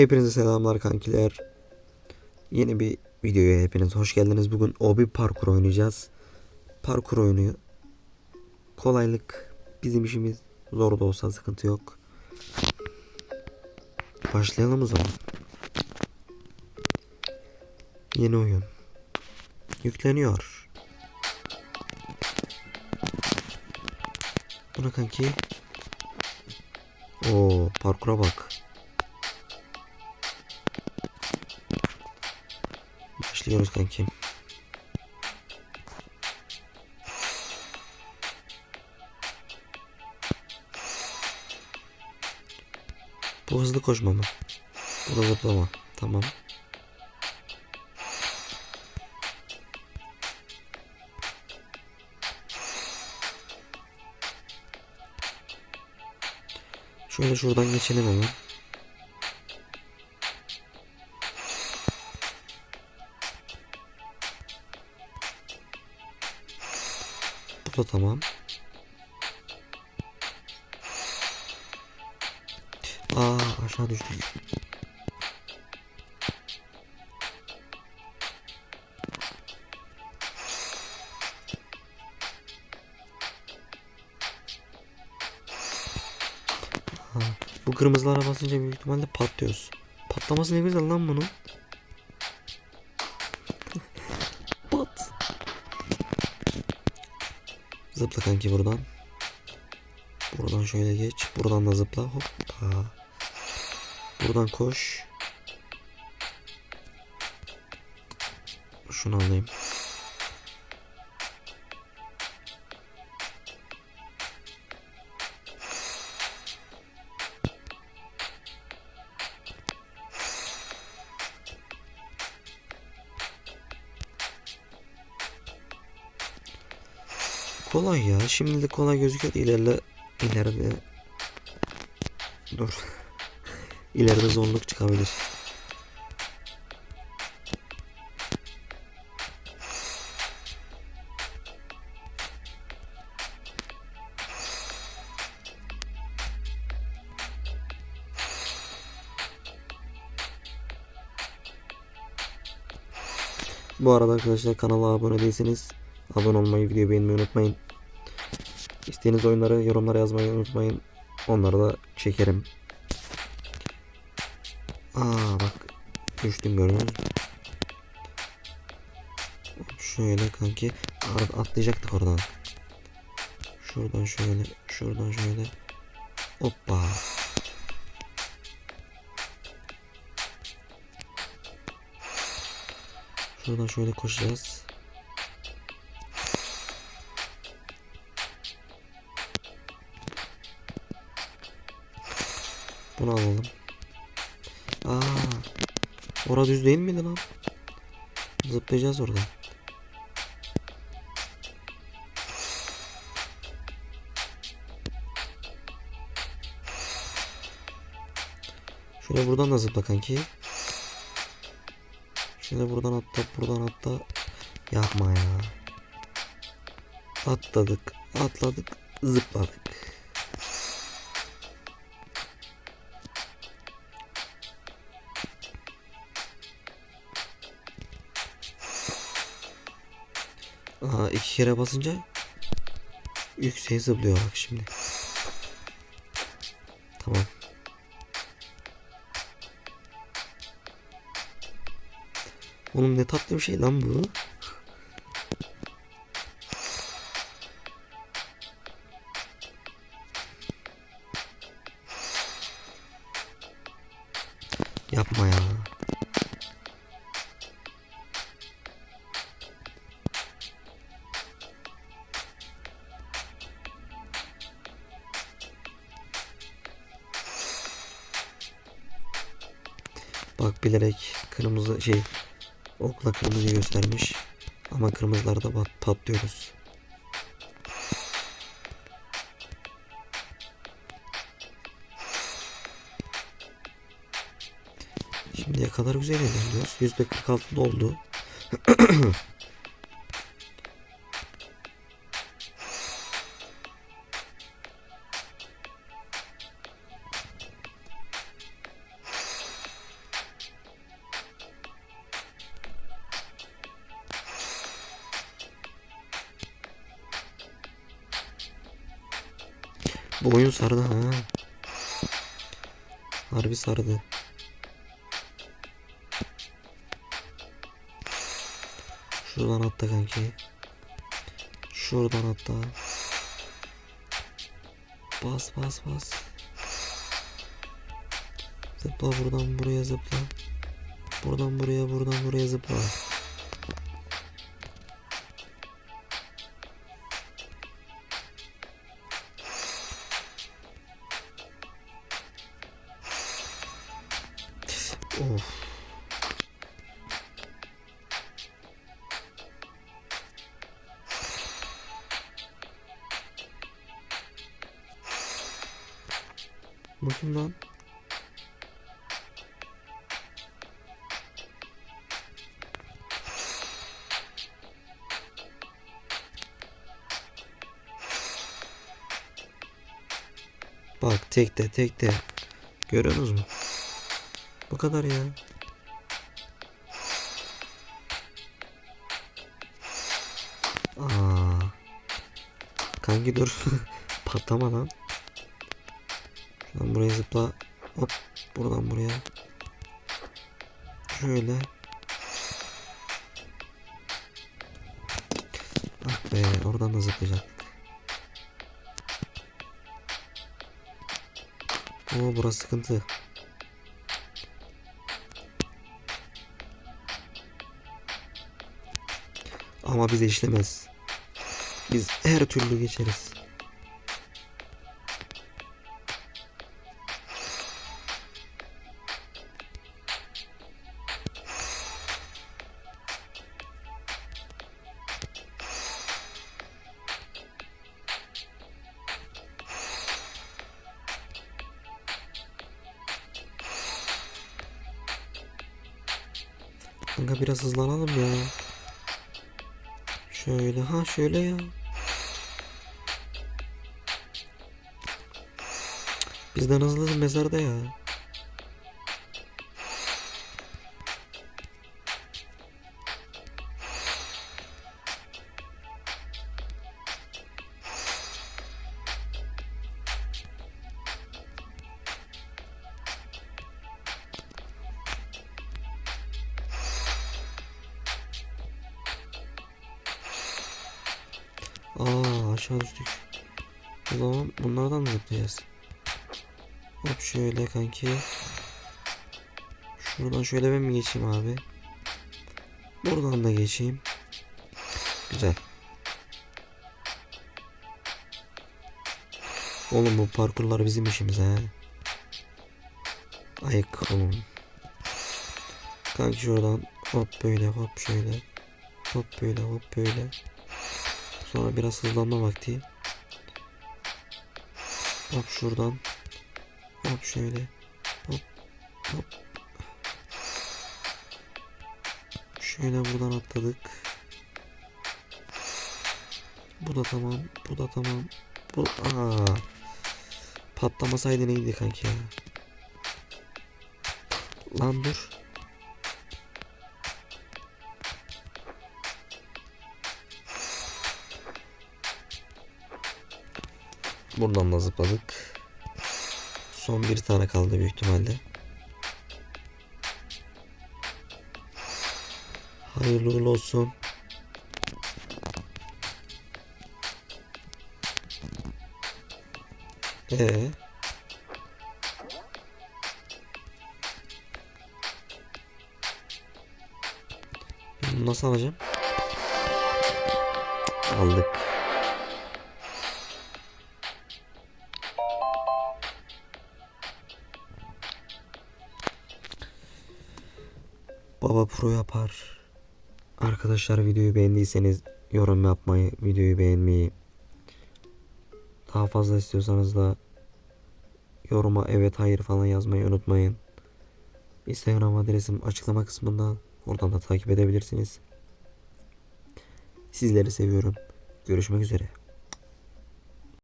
Hepinize selamlar kankiler. Yeni bir videoya hepiniz hoş geldiniz. Bugün obi parkur oynayacağız. Parkur oyunu. Kolaylık bizim işimiz. Zor da olsa sıkıntı yok. Başlayalım o zaman. Yeni oyun. Yükleniyor. Bu ne kanki? Oo parkura bak. Başlıyoruz kankim. Bu hızlı koşma mı? Bu da zıplama. Tamam. Şöyle şuradan geçelim hemen. Da tamam. Aa aşağı düştük. Ha, bu kırmızılara basınca büyük ihtimalle patlıyoruz. Patlaması ne güzel lan bunun. Zıpla kanki buradan. Buradan şöyle geç. Buradan da zıpla. Hoppa. Buradan koş. Şunu alayım. Kolay ya. Şimdi de kolay gözüküyor. İleride ileride dur. İleride zorluk çıkabilir. Bu arada arkadaşlar kanala abone değilseniz abone olmayı, videoyu beğenmeyi unutmayın. İstediğiniz oyunları yorumlara yazmayı unutmayın. Onları da çekerim. Aa bak düştüm gördünüz mü? Şöyle kanki At- atlayacaktık oradan. Şuradan şöyle, şuradan şöyle. Hoppa. Şuradan şöyle koşacağız. Bunu alalım. Aa, orada düz değil miydi lan? Zıplayacağız oradan. Şöyle buradan da zıpla kanki. Şöyle buradan atla, buradan atla. Yapma ya. Atladık, atladık, zıpladık. Aa, iki kere basınca yükseğe zıplıyor bak şimdi. Tamam. Oğlum ne tatlı bir şey lan bu. Bilerek kırmızı şey okla kırmızı göstermiş. Ama kırmızılarda bat, patlıyoruz. Şimdiye kadar güzel ilerliyoruz. %46 doldu. Bu oyun sardı ha. Harbi sardı. Şuradan atla kanki. Şuradan atla. Bas bas bas. Zıpla buradan buraya zıpla. Buradan buraya buradan buraya zıpla. Bu lan? Bak tek de tek de. Görüyorsunuz mu? Bu kadar ya. Aa. Kanki dur. Patlama lan. Şuradan buraya zıpla. Hop. Buradan buraya. Şöyle. Ah be oradan da zıplayacak. Oo burası sıkıntı. Ama bize işlemez. Biz her türlü geçeriz. Kanka biraz hızlanalım ya. Şöyle ha şöyle ya. Bizden hızlı mezarda ya. Aa aşağı düştük. O zaman bunlardan mı zıplayacağız? Hop şöyle kanki. Şuradan şöyle ben mi geçeyim abi? Buradan da geçeyim. Güzel. Oğlum bu parkurlar bizim işimiz ha. Ayık olun. Kanki şuradan hop böyle hop şöyle. Hop böyle hop böyle. Sonra biraz hızlanma vakti. Hop şuradan. Hop şöyle. Hop. Hop. Şöyle buradan atladık. Bu da tamam. Bu da tamam. Bu aa. Patlamasaydı neydi kanki ya? Lan dur. Buradan da zıpladık. Son bir tane kaldı büyük ihtimalle. Hayırlı uğurlu olsun. Ee. Nasıl alacağım? Aldık. Baba Pro yapar. Arkadaşlar videoyu beğendiyseniz yorum yapmayı, videoyu beğenmeyi, daha fazla istiyorsanız da yoruma evet hayır falan yazmayı unutmayın. Instagram adresim açıklama kısmında. Oradan da takip edebilirsiniz. Sizleri seviyorum. Görüşmek üzere.